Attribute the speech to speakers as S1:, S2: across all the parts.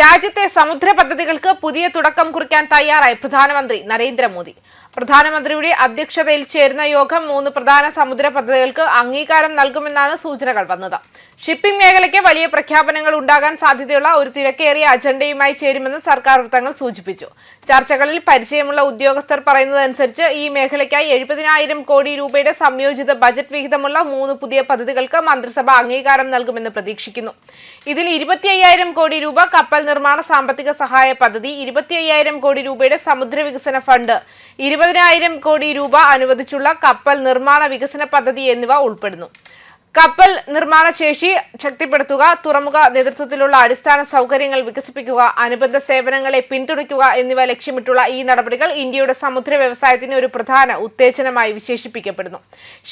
S1: രാജ്യത്തെ സമുദ്ര പദ്ധതികൾക്ക് പുതിയ തുടക്കം കുറിക്കാൻ തയ്യാറായി പ്രധാനമന്ത്രി നരേന്ദ്രമോദി. പ്രധാനമന്ത്രിയുടെ അധ്യക്ഷതയിൽ ചേരുന്ന യോഗം മൂന്ന് പ്രധാന സമുദ്ര പദ്ധതികൾക്ക് അംഗീകാരം നൽകുമെന്നാണ് സൂചനകൾ വന്നത്. ഷിപ്പിംഗ് മേഖലയ്ക്ക് വലിയ പ്രഖ്യാപനങ്ങൾ ഉണ്ടാകാൻ സാധ്യതയുള്ള ഒരു തിരക്കേറിയ അജണ്ടയുമായി ചേരുമെന്ന് സർക്കാർ വൃത്തങ്ങൾ സൂചിപ്പിച്ചു. ചർച്ചകളിൽ പരിചയമുള്ള ഉദ്യോഗസ്ഥർ പറയുന്നതനുസരിച്ച് ഈ മേഖലയ്ക്കായി എഴുപതിനായിരം കോടി രൂപയുടെ സംയോജിത ബജറ്റ് വിഹിതമുള്ള മൂന്ന് പുതിയ പദ്ധതികൾക്ക് മന്ത്രിസഭ അംഗീകാരം നൽകുമെന്ന് പ്രതീക്ഷിക്കുന്നു. ഇതിൽ ഇരുപത്തി അയ്യായിരം കോടി രൂപ കപ്പൽ നിർമ്മാണ സാമ്പത്തിക സഹായ പദ്ധതി ഇരുപത്തി അയ്യായിരം കോടി രൂപയുടെ സമുദ്ര വികസന ഫണ്ട് ഇരുപതിനായിരം കോടി രൂപ അനുവദിച്ചുള്ള കപ്പൽ നിർമ്മാണ വികസന പദ്ധതി എന്നിവ ഉൾപ്പെടുന്നു. കപ്പൽ നിർമ്മാണ ശേഷി ശക്തിപ്പെടുത്തുക തുറമുഖ നേതൃത്വത്തിലുള്ള അടിസ്ഥാന സൗകര്യങ്ങൾ വികസിപ്പിക്കുക അനുബന്ധ സേവനങ്ങളെ പിന്തുണയ്ക്കുക എന്നിവ ലക്ഷ്യമിട്ടുള്ള ഈ നടപടികൾ ഇന്ത്യയുടെ സമുദ്ര വ്യവസായത്തിന് ഒരു പ്രധാന ഉത്തേജനമായി വിശേഷിപ്പിക്കപ്പെടുന്നു.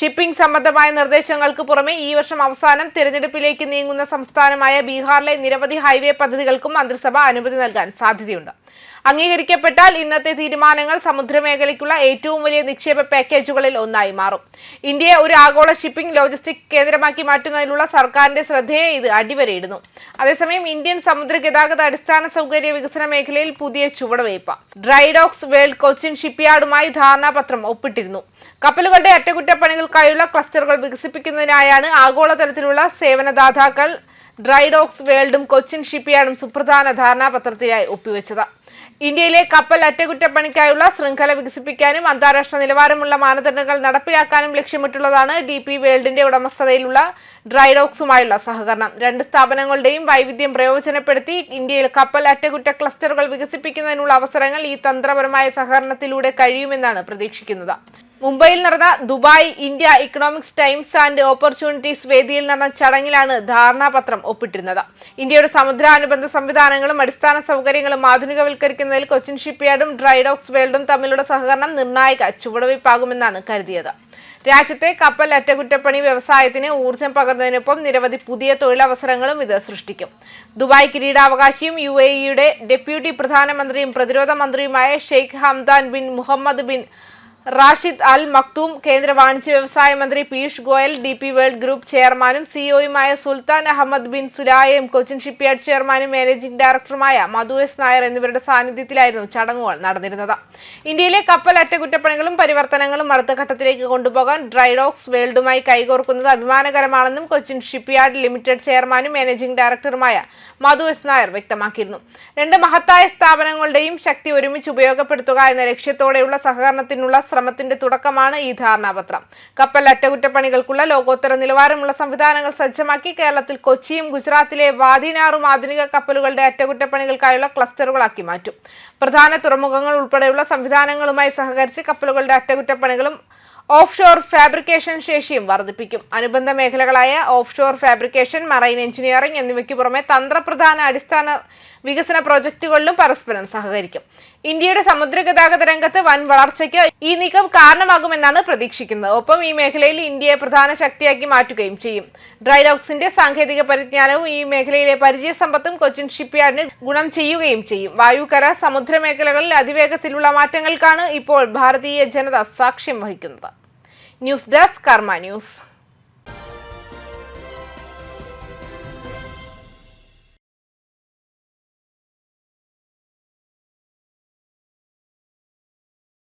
S1: ഷിപ്പിംഗ് സംബന്ധമായ നിർദ്ദേശങ്ങൾക്ക് പുറമെ ഈ വർഷം അവസാനം തിരഞ്ഞെടുപ്പിലേക്ക് നീങ്ങുന്ന സംസ്ഥാനമായ ബീഹാറിലെ നിരവധി ഹൈവേ പദ്ധതികൾക്കും മന്ത്രിസഭ അനുമതി നൽകാൻ സാധ്യതയുണ്ട്. അംഗീകരിക്കപ്പെട്ടാൽ ഇന്നത്തെ തീരുമാനങ്ങൾ സമുദ്രമേഖലയ്ക്കുള്ള ഏറ്റവും വലിയ നിക്ഷേപ പാക്കേജുകളിൽ ഒന്നായി മാറും. ഇന്ത്യയെ ഒരു ആഗോള ഷിപ്പിംഗ് ലോജിസ്റ്റിക് കേന്ദ്രമാക്കി മാറ്റുന്നതിലുള്ള സർക്കാരിന്റെ ശ്രദ്ധയെ ഇത് അടിവരയിടുന്നു. അതേസമയം ഇന്ത്യൻ സമുദ്ര ഗതാഗത അടിസ്ഥാന സൗകര്യ വികസന മേഖലയിൽ പുതിയ ചുവടുവയ്പ്. ഡ്രൈഡോക്സ് വേൾഡ് കൊച്ചിൻ ഷിപ്പ്യാർഡുമായി ധാരണാപത്രം ഒപ്പിട്ടിരുന്നു. കപ്പലുകളുടെ അറ്റകുറ്റപ്പണികൾക്കായുള്ള ക്ലസ്റ്ററുകൾ വികസിപ്പിക്കുന്നതിനായാണ് ആഗോളതലത്തിലുള്ള സേവനദാതാക്കൾ ഡ്രൈഡോക്സ് വേൾഡും കൊച്ചിൻ ഷിപ്പ്യാർഡും സുപ്രധാന ധാരണാപത്രത്തിനായി ഒപ്പുവെച്ചത്. ഇന്ത്യയിലെ കപ്പൽ അറ്റകുറ്റപ്പണിക്കായുള്ള ശൃംഖല വികസിപ്പിക്കാനും അന്താരാഷ്ട്ര നിലവാരമുള്ള മാനദണ്ഡങ്ങൾ നടപ്പിലാക്കാനും ലക്ഷ്യമിട്ടുള്ളതാണ് ഡി പി വേൾഡിന്റെ ഉടമസ്ഥതയിലുള്ള ഡ്രൈഡോക്സുമായുള്ള സഹകരണം. രണ്ട് സ്ഥാപനങ്ങളുടെയും വൈവിധ്യം പ്രയോജനപ്പെടുത്തി ഇന്ത്യയിൽ കപ്പൽ അറ്റകുറ്റ ക്ലസ്റ്ററുകൾ വികസിപ്പിക്കുന്നതിനുള്ള അവസരങ്ങൾ ഈ തന്ത്രപരമായ സഹകരണത്തിലൂടെ കഴിയുമെന്നാണ് പ്രതീക്ഷിക്കുന്നത്. മുംബൈയിൽ നടന്ന Dubai India economics times and opportunities വേദിയിൽ നടന്ന ചടങ്ങിലാണ് ധാരണാപത്രം ഒപ്പിട്ടിരുന്നത്. ഇന്ത്യയുടെ സമുദ്രാനുബന്ധ സംവിധാനങ്ങളും അടിസ്ഥാന സൗകര്യങ്ങളും ആധുനികവൽക്കരിക്കുന്നതിൽ കൊച്ചിൻ ഷിപ്പ്യാർഡും ഡ്രൈഡോക്സ് വേൾഡും തമ്മിലുള്ള സഹകരണം നിർണായക ചുവടുവയ്പാകുമെന്നാണ് കരുതിയത്. രാജ്യത്തെ കപ്പൽ അറ്റകുറ്റപ്പണി വ്യവസായത്തിന് ഊർജം പകർന്നതിനൊപ്പം നിരവധി പുതിയ തൊഴിലവസരങ്ങളും ഇത് സൃഷ്ടിക്കും. ദുബായ് കിരീടാവകാശിയും യു എ ഇയുടെ ഡെപ്യൂട്ടി പ്രധാനമന്ത്രിയും പ്രതിരോധ മന്ത്രിയുമായ Sheikh Hamdan bin Mohammed bin Rashid Al Maktoum കേന്ദ്ര വാണിജ്യ വ്യവസായ മന്ത്രി Piyush Goyal D P world group ചെയർമാനും സിഇഒയുമായ സുൽത്താൻ അഹമ്മദ് ബിൻ സുലായയും കൊച്ചിൻ ഷിപ്പ്യാർഡ് ചെയർമാനും മാനേജിംഗ് ഡയറക്ടറുമായ മധു എസ് നായർ എന്നിവരുടെ സാന്നിധ്യത്തിലായിരുന്നു ചടങ്ങുകൾ നടന്നിരുന്നത്. ഇന്ത്യയിലെ കപ്പൽ അറ്റകുറ്റപ്പണികളും പരിവർത്തനങ്ങളും അടുത്ത ഘട്ടത്തിലേക്ക് കൊണ്ടുപോകാൻ ഡ്രൈഡോക്സ് വേൾഡുമായി കൈകോർക്കുന്നത് അഭിമാനകരമാണെന്നും കൊച്ചിൻ ഷിപ്പ്യാർഡ് ലിമിറ്റഡ് ചെയർമാനും മാനേജിംഗ് ഡയറക്ടറുമായ മധു എസ് നായർ വ്യക്തമാക്കിയിരുന്നു. രണ്ട് മഹത്തായ സ്ഥാപനങ്ങളുടെയും ശക്തി ഒരുമിച്ച് ഉപയോഗപ്പെടുത്തുക എന്ന ലക്ഷ്യത്തോടെയുള്ള സഹകരണത്തിനുള്ള ശ്രമത്തിന്റെ തുടക്കമാണ് ഈ ധാരണാപത്രം. കപ്പൽ അറ്റകുറ്റപ്പണികൾക്കുള്ള ലോകോത്തര നിലവാരമുള്ള സംവിധാനങ്ങൾ സജ്ജമാക്കി കേരളത്തിൽ കൊച്ചിയും ഗുജറാത്തിലെ വാദിനാറും ആധുനിക കപ്പലുകളുടെ അറ്റകുറ്റപ്പണികൾക്കായുള്ള ക്ലസ്റ്ററുകളാക്കി മാറ്റും. പ്രധാന തുറമുഖങ്ങൾ ഉൾപ്പെടെയുള്ള സംവിധാനങ്ങളുമായി സഹകരിച്ച് കപ്പലുകളുടെ അറ്റകുറ്റപ്പണികളും ഓഫ് ഷോർ ഫാബ്രിക്കേഷൻ ശേഷിയും വർദ്ധിപ്പിക്കും. അനുബന്ധ മേഖലകളായ offshore fabrication marine engineering എന്നിവയ്ക്ക് പുറമെ തന്ത്രപ്രധാന അടിസ്ഥാന വികസന പ്രോജക്റ്റുകളിലും പരസ്പരം സഹകരിക്കും. ഇന്ത്യയുടെ സമുദ്ര ഗതാഗത രംഗത്ത് വൻ വളർച്ചയ്ക്ക് ഈ നീക്കം കാരണമാകുമെന്നാണ് പ്രതീക്ഷിക്കുന്നത്. ഒപ്പം ഈ മേഖലയിൽ ഇന്ത്യയെ പ്രധാന ശക്തിയാക്കി മാറ്റുകയും ചെയ്യും. ഡ്രൈഡോക്സിന്റെ സാങ്കേതിക പരിജ്ഞാനവും ഈ മേഖലയിലെ പരിചയസമ്പത്തും കൊച്ചിൻ ഷിപ്പ്യാർഡിന് ഗുണം ചെയ്യുകയും ചെയ്യും. വായുകര സമുദ്ര മേഖലകളിൽ അതിവേഗത്തിലുള്ള മാറ്റങ്ങൾക്കാണ് ഇപ്പോൾ ഭാരതീയ ജനത സാക്ഷ്യം വഹിക്കുന്നത്. News desk Karma news.